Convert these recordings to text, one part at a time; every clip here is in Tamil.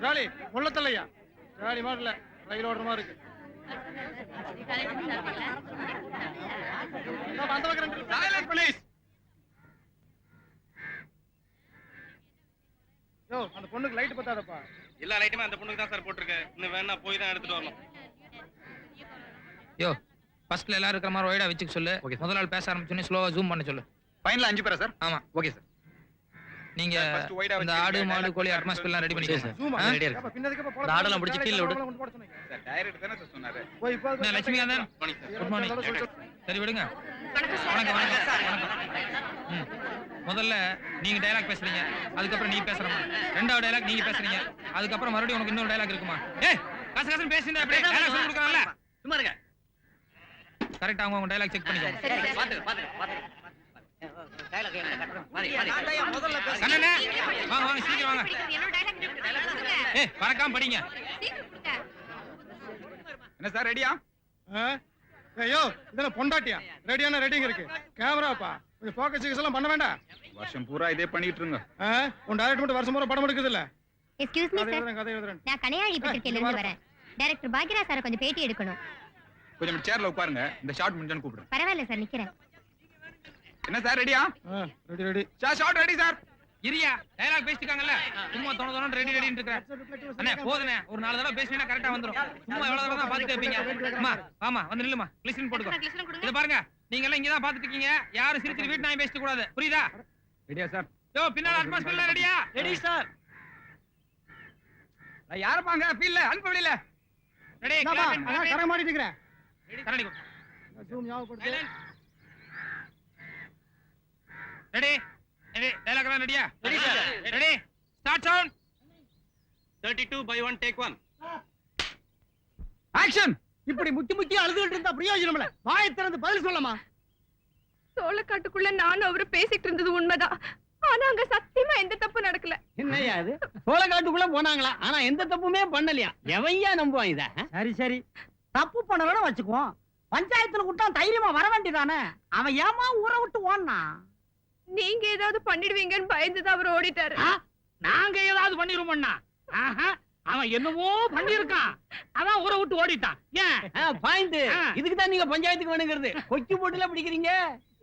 ட்ராலி முள்ளத்தல்லையா? ட்ராலி மாதிரி இல்ல. ரயில் ஓடுற மாதிரி இருக்கு. அந்த பொண்ணுக்கு லைட் பத்தாதப்பா. எல்லா லைட்டுமே அந்த பொண்ணுக்கு தான் சார் போட்டிருக்கு. இன்னும் வேணா போய் தான் எடுத்துட்டு வரணும். யோ ஃபர்ஸ்ட்ல எல்லாரும் இருக்கிற மாதிரி ஒய்டா வச்சுக்க சொல்லு. முதல் ஆள் பேச ஆரம்பிச்சோன்னே ஸ்லோவா ஜூம் பண்ண சொல்லு. ஃபைனல் அஞ்சு பேரா சார் ஆமா. ஓகே சார் நீங்க இந்த ஆடு மாடு கோழி அட்மாஸ்பியர் எல்லாம் ரெடி பண்ணிக்கோங்க ஆ? ரெடியா இருக்கு. பின்னதுக்கு இந்த ஆடெல்லாம் பிடிச்சு கீழ விடு. சார் டைரக்ட் தானே சார் சொன்னாரு. போய் இப்போ என்ன லட்சுமிகாந்தன் குட் மார்னிங் சரி. விடுங்க. வணக்கம் வணக்கம் ம். முதல்ல நீங்க டயலாக் பேசுறீங்க. அதுக்கப்புறம் நீ பேசுற ரெண்டாவது டயலாக் நீங்க பேசுறீங்க. அதுக்கப்புறம் மறுபடியும் உனக்கு இன்னொரு டயலாக் இருக்குமா? ஏய் கச கசன்னு பேசினா அப்படியே டயலாக் சொல்லி சும்மா இருங்க. கரெக்ட்டா அவங்க உங்க டயலாக் செக் பண்ணிக்கோங்க. பாத்து பாத்து பாத்து மறக்காம படிங்க. என்ன சார் ரெடியா ஐயோ இதென்ன பொண்டாட்டியா? ரெடியான ரெடிங்க இருக்கு. கேமராப்பா? கொஞ்சம் ஃபோக்கஸ் கிஸ் எல்லாம் பண்ண வேண்டாம். வருஷம் பூரா இதே பண்ணிட்டு இருங்க? உன் டைரக்ட் மட்டும் வருஷம் பூரா படம் எடுக்குது இல்ல? எக்ஸ்கியூஸ் மீ சார் நான் கனையாழி பத்திரிக்கையில இருந்து வரேன். டைரக்டர் பாக்யரா சாரை கொஞ்சம் பேட்டி எடுக்கணும். கொஞ்சம் சேர்ல உட்காருங்க. இந்த ஷார்ட் முடிஞ்சான்னு கூப்பிடுறேன். பரவாயில்ல சார் நிக்கிறேன். என்ன சார் ரெடியா ready ready sir shot ready sir. இரியா டயலாக் பேசிட்டாங்கல்ல சும்மா தோண தோண ரெடி ரெடின்னு இருக்கற அண்ணே போதுனே ஒரு நாலு தடவை பேசினா கரெக்டா வந்துரும். சும்மா எவ்வளவு தடவை தான் பாத்துட்டே இருப்பீங்க? அம்மா ஆமா வந்து நில்லுமா கிளிஸ்டின் போட்டுக்கோ. இத பாருங்க நீங்க எல்லாம் இங்க தான் பாத்துட்டு இருக்கீங்க யாரும் சிரிச்சு வீட்டு நாய் பேசிட்டு கூடாது. புரியுதா? ரெடியா சார் யோ பின்னால அட்மாஸ்பியர்ல ரெடியா ரெடி சார் நான் யாரப்பாங்க ஃபீல்ல அனுப்ப வெளியில. ரெடி கரை மாட்டிட்டு இருக்கிறேன். கரடி ஜூம் ஞாபகப்படுத்து? ரெடி ரெடி டயலாக் எல்லாம் ரெடியா ready sir ready start sound 32 by 1 take 1 action இப்படி முக்கி முக்கி அழுதுகிட்டு இருந்தா பிரயோஜனம் இல்ல. வாயை திறந்து பதில் சொல்லமா? சோளக்காட்டுக்குள்ள நானும் அவரு பேசிட்டு இருந்தது உண்மைதான். ஆனா அங்க சத்தியமா எந்த தப்பு நடக்கல. என்னய்யா இது சோளக்காட்டுக்குள்ள போனாங்களா? ஆனா எந்த தப்புமே பண்ணலையா? எவையா நம்புவான் இத சரி சரி. தப்பு பண்ணலன்னு வச்சுக்குவோம். பஞ்சாயத்துல கூட்டம் தைரியமா வர வேண்டியதானே? அவன் ஏமா ஊரை விட்டு ஓடுனா நீங்க ஏதாவது பண்ணிடுவீங்கன்னு பயந்துதான் அவர் ஓடிட்டாரு. நாங்க ஏதாவது ஆஹா அவன் என்னமோ பண்ணிருக்கான் அதான் ஊரை விட்டு ஓடிட்டான். ஏன்? பாயிண்ட் இதுக்கு தான் நீங்க பஞ்சாயத்துக்கு வேணுங்கிறது. கொக்கி போட்டுல பிடிக்கிறீங்க?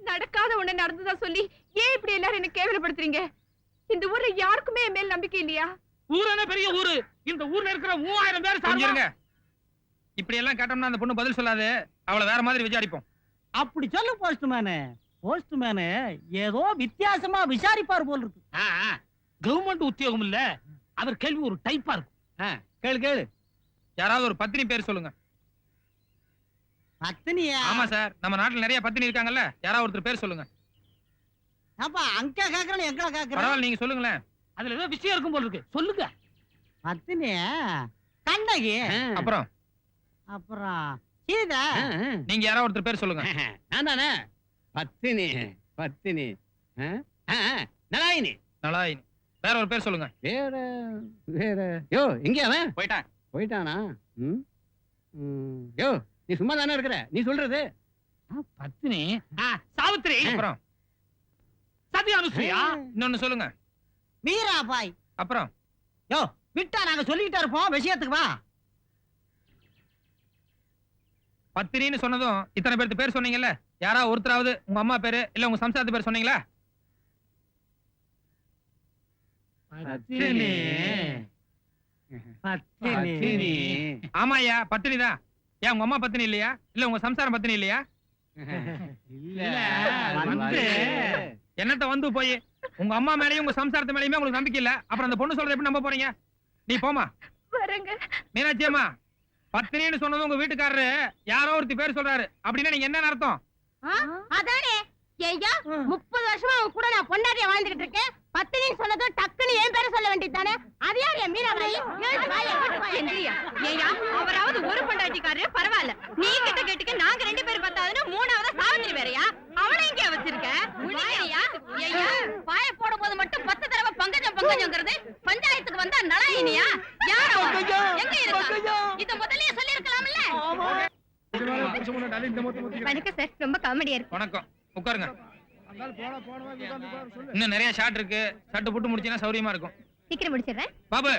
நடக்காத ஒண்ணு நடந்ததா சொல்லி ஏன் இப்படி எல்லாரும் என்ன கேவலப்படுத்துறீங்க? இந்த ஊர்ல யாருக்குமே என் மேல் நம்பிக்கை இல்லையா? ஊரான பெரிய ஊரு? இந்த ஊர்ல இருக்கிற மூவாயிரம் பேர் கொஞ்சம் இருங்க. இப்படி எல்லாம் கேட்டோம்னா அந்த பொண்ணு பதில் சொல்லாது. அவளை வேற மாதிரி விசாரிப்போம். அப்படி சொல்லு போஸ்ட்மேனு போஸ்ட்மேனு ஏதோ வித்தியாசமா விசாரிப்பார் போல் இருக்கு கவர்மெண்ட் உத்தியோகம் இல்ல. அவர் கேள்வி ஒரு டைப்பா இருக்கும். கேளு கேளு. யாராவது ஒரு பத்தினி பேர் சொல்லுங்க. பத்தினியா? ஆமா சார். நம்ம நாட்டுல நிறைய பத்தினி இருக்காங்கல்ல. யாராவது ஒருத்தர் பேர் சொல்லுங்க. அப்பா அங்க கேக்குறேன் எங்க கேக்குறேன். பரவாயில்ல நீங்க சொல்லுங்களேன் அதுல ஏதோ விஷயம் இருக்கும் போல இருக்கு சொல்லுங்க. பத்தினியா? கண்ணகி. அப்புறம்? அப்புறம் சீதா. நீங்க யாராவது ஒருத்தர் பேர் சொல்லுங்க. நான் தானே? பத்தினி பத்தினி. நலாயினி. நலாயினி. வேற ஒரு பேர் சொல்லுங்க. வேற வேற. யோ எங்க அவன்? போயிட்டான். போயிட்டானா? ம்? ம். யோ நீ சும்மா தானே இருக்கிற? நீ சொல்றது. பத்தினி. சாவித்திரி. அப்புறம்? சத்யா அனுசுயா இன்னொன்னு சொல்லுங்க. மீராபாய். அப்புறம்? யோ விட்டா நாங்க சொல்லிக்கிட்டே இருப்போம். விஷயத்துக்கு வா. பத்தினின்னு சொன்னதும் இத்தனை பேருக்கு பேர் சொன்னீங்கல்ல? யாராவது ஒருத்தராவது உங்க அம்மா பேரு இல்ல உங்க சம்சாரத்து பேர் சொன்னீங்களா? பத்தினி. பத்தினி. தான். ஏன் உங்க அம்மா பத்தினி இல்லையா? இல்ல உங்க சம்சாரம் பத்தினி இல்லையா? இல்ல. வந்து. என்னத்த வந்து போய்? உங்க அம்மா மேலயும் உங்க சம்சாரத்து மேலயுமே உங்களுக்கு நம்பிக்கை இல்ல. அப்புறம் அந்த பொண்ணு சொல்றதை எப்படி நம்ப போறீங்க? நீ போமா வரேங்க. மீனாட்சி அம்மா. பத்தினின்னு சொன்னது உங்க வீட்டுக்காரரு. யாரோ ஒருத்தி பேர் சொல்றாரு. அப்படின்னா நீங்க என்ன அர்த்தம்? அதானே. ஐயா முப்பது வருஷமா அவன் கூட நான் பொண்டாட்டியா வாழ்ந்துகிட்டு இருக்கேன். பத்தினின்னு சொன்னதும் டக்குன்னு என் பேரை சொல்ல வேண்டியதானே அது யார் என் மீனாபாய் அவராவது ஒரு பொண்டாட்டிக்காரரு. பரவாயில்ல. நீ கிட்ட கேட்டுக்க நாங்க ரெண்டு பேரும் பத்தாதுன்னு மூணாவது சாவித்திரி வேறயா? அவனை இங்கே வச்சிருக்க? ஐயா, வாயை போடும் போது மட்டும் பத்து தடவை பங்கஜம் பங்கஜங்கிறது பஞ்சாயத்துக்கு வந்தா நலாயினியா? வணக்கம் சார் ரொம்ப காமெடியா இருக்கு. வணக்கம். உட்காருங்க. இன்னும் நிறைய ஷாட் இருக்கு. சட்டு புட்டு முடிச்சீங்கன்னா சௌரியமா இருக்கும். சீக்கிரம் முடிச்சிடுறேன். பாபு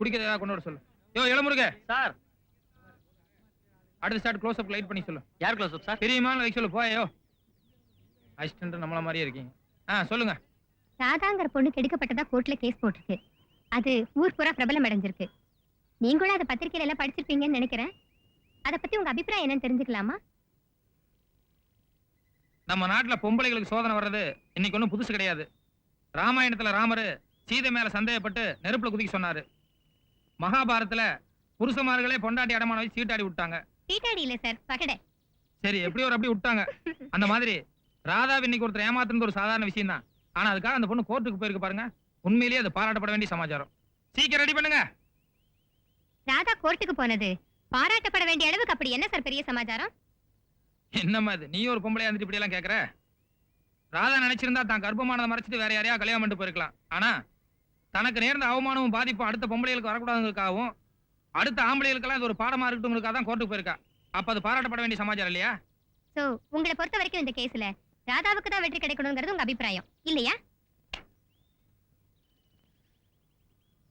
குடிக்கிறது கொண்டு வர சொல்லு. யோ இளமுருக. சார். அடுத்த ஷாட் க்ளோஸ் அப் லைட் பண்ணி சொல்லு. யார் க்ளோஸ் அப் சார்? தெரியுமா வைக்க சொல்லு போயோ அசிஸ்டன்ட் நம்மள மாதிரியே இருக்கீங்க. ஆ சொல்லுங்க. ராதாங்கிற பொண்ணு கெடுக்கப்பட்டதா கோர்ட்ல கேஸ் போட்டிருக்கு. அது ஊர் பூரா பிரபலம் அடைஞ்சிருக்கு. நீங்களும் அதை பத்திரிக்கையில எல்லாம் படிச்சிருப்பீங்கன்னு நினைக்கிறேன். அதை பத்தி உங்க அபிப்பிராயம் என்னன்னு தெரிஞ்சுக்கலாமா? நம்ம நாட்டுல பொம்பளைகளுக்கு சோதனை வர்றது இன்னைக்கு ஒன்றும் புதுசு கிடையாது. ராமாயணத்துல ராமர் சீதை மேல சந்தேகப்பட்டு நெருப்புல குதிக்க சொன்னாரு. மகாபாரதத்துல புருஷமார்களே பொண்டாட்டி அடமான வச்சு சீட்டாடி விட்டாங்க. டீட்டாடி இல்ல சார் பகடை. சரி எப்படியோ ஒரு அப்படி விட்டாங்க. அந்த மாதிரி ராதா இன்னைக்கு ஒருத்தர் ஏமாத்துறது ஒரு சாதாரண விஷயம் தான் ஆனா அதுக்காக அந்த பொண்ணு கோர்ட்டுக்கு போயிருக்கு பாருங்க. உண்மையிலேயே அது பாராட்டப்பட வேண்டிய சமாச்சாரம். சீக்கிரம் ரெடி பண்ணுங்க. ராதா கோர்ட்டுக்கு போனது. பாராட்டப்பட வேண்டிய அளவுக்கு அப்படி என்ன சார் பெரிய சமாச்சாரம்? என்னம்மா இது? நீ ஒரு பொம்பளையா இருந்துட்டு இப்படி எல்லாம் கேக்குற? ராதா நினைச்சிருந்தா தான் கர்ப்பமானதை மறைச்சிட்டு வேற யாரையா கல்யாணம் பண்ணிட்டு போயிருக்கலாம். ஆனா தனக்கு நேர்ந்த அவமானமும் பாதிப்பும் அடுத்த பொம்பளைகளுக்கு வரக்கூடாதுங்கிறதுக்காகவும் அடுத்த ஆம்பளைகளுக்கெல்லாம் இது ஒரு பாடமா இருக்கட்டுங்கிறதுக்காக தான் கோர்ட்டுக்கு போயிருக்கா. அப்ப அது பாராட்டப்பட வேண்டிய சமாச்சாரம் இல்லையா? சோ உங்களை பொறுத்த வரைக்கும் இந்த கேஸ்ல ராதாவுக்கு தான் வெற்றி கிடைக்கணுங்கிறது உங்க அபிப்பிராயம். இல்லையா?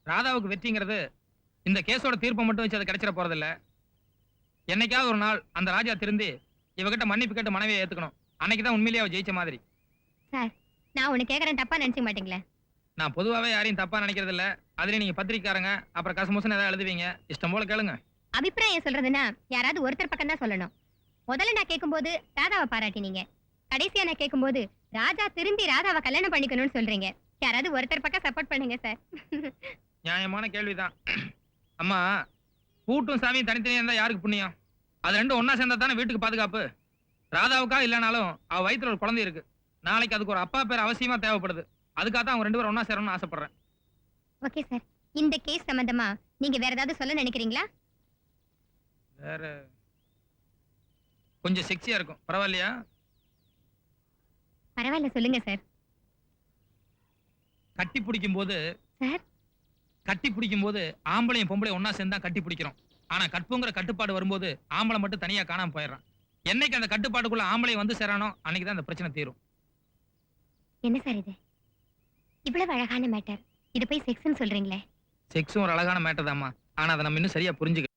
ராதாவுக்கு வெற்றிங்கிறது இந்த கேஸோட தீர்ப்பை மட்டும் வச்சு அது கிடைச்சிட போறதில்ல. என்னைக்காவது ஒரு நாள் அந்த ராஜா திருந்தி இவகிட்ட மன்னிப்பு கேட்டு மனைவியை ஏத்துக்கணும். அன்னைக்கு தான் உண்மையிலேயே அவ ஜெயிச்ச மாதிரி. நான் ஒண்ணு கேக்குறேன் தப்பா நினைச்சுக்க மாட்டீங்களே? நான் பொதுவாகவே யாரையும் தப்பா நினைக்கிறது இல்ல அதுலயும் நீங்க பத்திரிக்காரங்க அப்புறம் கசமுசன் ஏதாவது எழுதுவீங்க. இஷ்டம் போல கேளுங்க. அபிப்பிராயம் சொல்றதுன்னா யாராவது ஒருத்தர் பக்கம் தான் சொல்லணும். முதல்ல நான் கேட்கும்போது ராதாவை பாராட்டினீங்க. கடைசியா நான் கேட்கும்போது ராஜா திரும்பி ராதாவை கல்யாணம் பண்ணிக்கணும்னு சொல்றீங்க. யாராவது ஒருத்தர் பக்கம் சப்போர்ட் பண்ணுங்க சார். நியாயமான கேள்விதான். அம்மா பூட்டும் சாமியும் தனித்தனியா இருந்தா யாருக்கு புண்ணியம்? அது ரெண்டும் ஒண்ணா சேர்ந்தா தானே வீட்டுக்கு பாதுகாப்பு? ராதாவுக்கா இல்லைனாலும் அவ வயித்துல ஒரு குழந்தை இருக்கு. நாளைக்கு அதுக்கு ஒரு அப்பா பேர் அவசியமா தேவைப்படுது. அதுக்காக தான் அவங்க ரெண்டு பேரும் ஒண்ணா சேரணும்னு ஆசைப்படுறேன். Okay sir. இந்த கேஸ் சம்பந்தமா நீங்க வேற ஏதாவது சொல்ல நினைக்கிறீங்களா? வேற கொஞ்சம் செக்ஸியா இருக்கும். பரவாயில்லையா? பரவாயில்ல சொல்லுங்க சார். கட்டி பிடிக்கும் போது சார்? கட்டி பிடிக்கும் போது ஆம்பளையும் பொம்பளையும் ஒண்ணா சேர்ந்து கட்டி பிடிக்கிறோம். ஆனா கற்புங்கிற கட்டுப்பாடு வரும்போது ஆம்பளை மட்டும் தனியா காணாம போயிடுறான். என்னைக்கு அந்த கட்டுப்பாட்டுக்குள்ள ஆம்பளை வந்து சேரானோ அன்னைக்கு தான் அந்த பிரச்சனை தீரும். என்ன சார் இது? இவ்வளவு அழகான மேட்டர் இது போய் செக்ஸ்னு சொல்றீங்களே? செக்ஸும் ஒரு அழகான மேட்டர் தாம்மா. ஆனா அதை நம்ம இன்னும் சரியா புரிஞ்சுக்க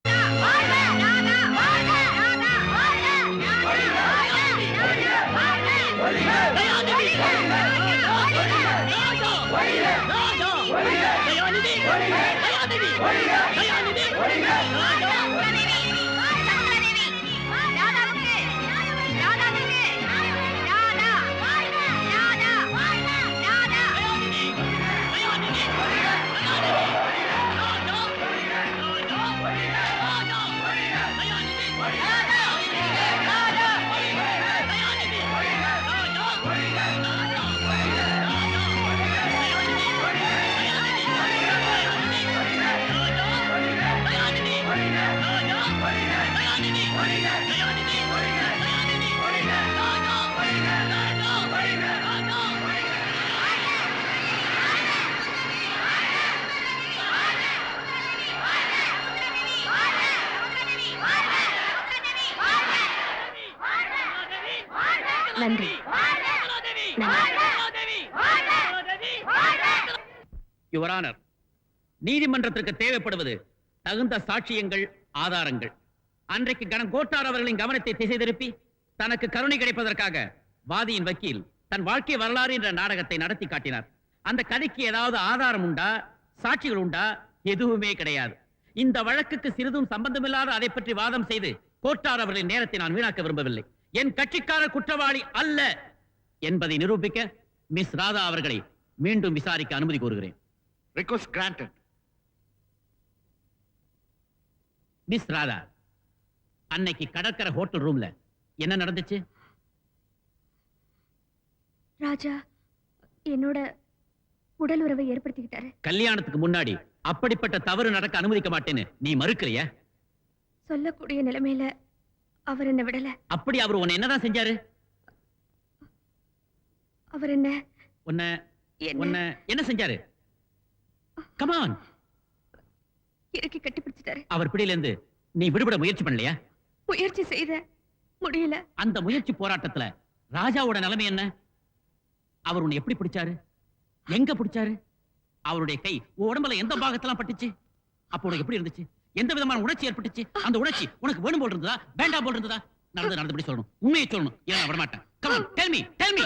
நன்றி. யுவரானர் நீதிமன்றத்திற்கு தேவைப்படுவது தகுந்த சாட்சியங்கள் ஆதாரங்கள். அன்றைக்கு கணங்கோட்டார் அவர்களின் கவனத்தை திசை திருப்பி தனக்கு கருணை கிடைப்பதற்காக வாதியின் வக்கீல் தன் வாழ்க்கை வரலாறு என்ற நாடகத்தை நடத்தி காட்டினார். அந்த கதைக்கு ஏதாவது ஆதாரம் உண்டா சாட்சிகள் உண்டா? எதுவுமே கிடையாது. இந்த வழக்குக்கு சிறிதும் சம்பந்தமில்லாத அதை பற்றி வாதம் செய்து கோட்டார் அவர்களின் நேரத்தை நான் வீணாக்க விரும்பவில்லை. என் கட்சிக்காரர் குற்றவாளி அல்ல என்பதை நிரூபிக்க மிஸ் ராதா அவர்களை மீண்டும் விசாரிக்க அனுமதி கோருகிறேன். Request granted. மிஸ் ராதா அன்னைக்கு கடற்கரை ஹோட்டல் ரூம்ல என்ன நடந்துச்சு? ராஜா என்னோட உடல் உறவை ஏற்படுத்திக்கிட்டாரு. கல்யாணத்துக்கு முன்னாடி அப்படிப்பட்ட தவறு நடக்க அனுமதிக்க மாட்டேன்னு நீ மறுக்கிறியா சொல்லக்கூடிய நிலைமையில அவர் என்ன விடல. அப்படி அவர் உன்னை என்னதான் செஞ்சாரு? அவர் என்ன? உன்னை உன்னை என்ன செஞ்சாரு? கமான் இறுக்கி கட்டிப்பிடிச்சிட்டாரு அவர் பிடியில இருந்து நீ விடுபட முயற்சி பண்ணலையா? முயற்சி செய்த. முடியல. அந்த முயற்சி போராட்டத்துல ராஜாவோட நிலைமை என்ன? அவர் உன்னை எப்படி பிடிச்சாரு? எங்க பிடிச்சாரு? அவருடைய கை உடம்புல எந்த பாகத்தெல்லாம் பட்டுச்சு? அப்போ உனக்கு எப்படி இருந்துச்சு? எந்த விதமான உணர்ச்சி ஏற்பட்டுச்சு? அந்த உணர்ச்சி உனக்கு வேணும் போல் இருந்ததா? வேண்டாம் போல் இருந்ததா? நடந்து நடந்தபடி சொல்லணும். உண்மையை சொல்லணும். ஏன் விடமாட்டேன்? Come on tell me tell me